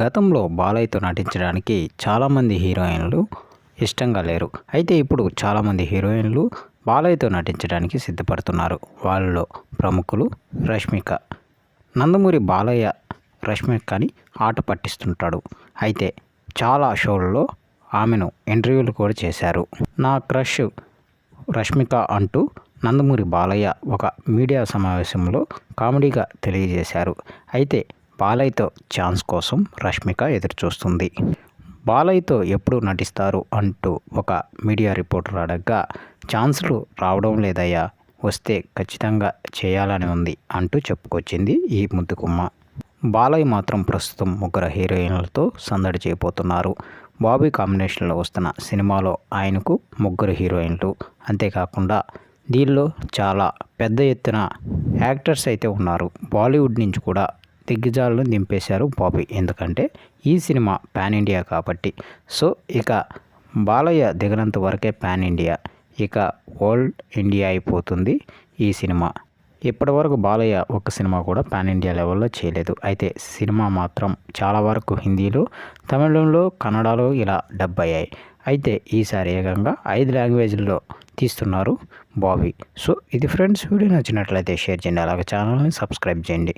గతంలో బాలయ్యతో నటించడానికి చాలామంది హీరోయిన్లు ఇష్టంగా లేరు. అయితే ఇప్పుడు చాలామంది హీరోయిన్లు బాలయ్యతో నటించడానికి సిద్ధపడుతున్నారు. వాళ్ళలో ప్రముఖులు రష్మిక. నందమూరి బాలయ్య రష్మికని ఆట పట్టిస్తుంటాడు. అయితే చాలా షోల్లో ఆమెను ఇంటర్వ్యూలు కూడా చేశారు. నా క్రష్ రష్మిక అంటూ నందమూరి బాలయ్య ఒక మీడియా సమావేశంలో కామెడీగా తెలియజేశారు. అయితే బాలయ్యతో ఛాన్స్ కోసం రష్మిక ఎదురుచూస్తుంది. బాలయ్యతో ఎప్పుడు నటిస్తారు అంటూ ఒక మీడియా రిపోర్టర్ అడగ్గా ఛాన్సులు రావడం లేదయ్యా వస్తే ఖచ్చితంగా చేయాలని ఉంది అంటూ చెప్పుకొచ్చింది ఈ ముద్దుకుమ్మ బాలయ్య మాత్రం ప్రస్తుతం ముగ్గురు హీరోయిన్లతో సందడి చేయబోతున్నారు. బాబీ కాంబినేషన్లో వస్తున్న సినిమాలో ఆయనకు ముగ్గురు హీరోయిన్లు. అంతేకాకుండా దీనిలో చాలా పెద్ద ఎత్తున యాక్టర్స్ అయితే ఉన్నారు. బాలీవుడ్ నుంచి కూడా దిగ్గజాలను దింపేశారు బాబీ. ఎందుకంటే ఈ సినిమా పాన్ ఇండియా కాబట్టి. సో ఇక బాలయ్య దిగనంత వరకే పాన్ ఇండియా. ఇక వరల్డ్ ఇండియా అయిపోతుంది ఈ సినిమా. ఇప్పటివరకు బాలయ్య ఒక సినిమా కూడా పాన్ ఇండియా లెవెల్లో చేయలేదు. అయితే సినిమా మాత్రం చాలా వరకు హిందీలో తమిళంలో కన్నడలో ఇలా డబ్ అయ్యాయి. అయితే ఈసారి ఏకంగా ఐదు లాంగ్వేజ్లలో తీస్తున్నారు బాబీ. సో ఇది ఫ్రెండ్స్ వీడియో నచ్చినట్లయితే షేర్ చేయండి. అలాగే ఛానల్ని సబ్స్క్రైబ్ చేయండి.